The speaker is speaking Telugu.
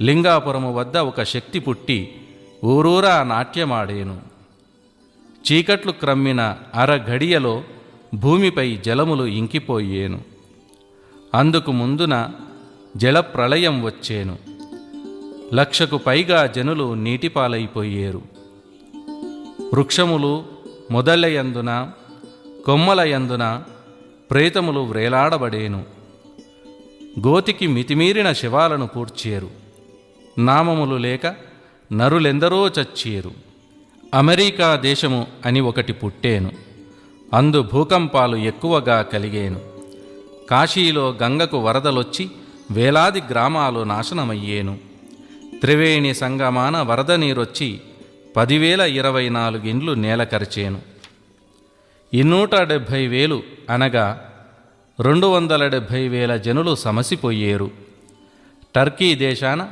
లింగాపురము వద్ద ఒక శక్తి పుట్టి ఊరూరా నాట్యమాడేను. చీకట్లు క్రమ్మిన అరఘడియలో భూమిపై జలములు ఇంకిపోయేను. అందుకు ముందున జలప్రళయం వచ్చేను. లక్షకు పైగా జనులు నీటిపాలైపోయేరు. వృక్షములు మొదలయందున కొమ్మలయందున ప్రేతములు వ్రేలాడబడేను. గోతికి మితిమీరిన శవాలను పూడ్చేరు. నామములు లేక నరులెందరో చచ్చేరు. అమెరికా దేశము అని ఒకటి పుట్టేను. అందు భూకంపాలు ఎక్కువగా కలిగేను. కాశీలో గంగకు వరదలొచ్చి వేలాది గ్రామాలు నాశనమయ్యేను. త్రివేణి సంగమాన వరద నీరొచ్చి పదివేల ఇరవై నాలుగిండ్లు నేలకరిచేను. ఇన్నూట డెబ్భై వేలు అనగా రెండు వందల డెబ్భై వేల జనులు సమసిపోయేరు. టర్కీ దేశాన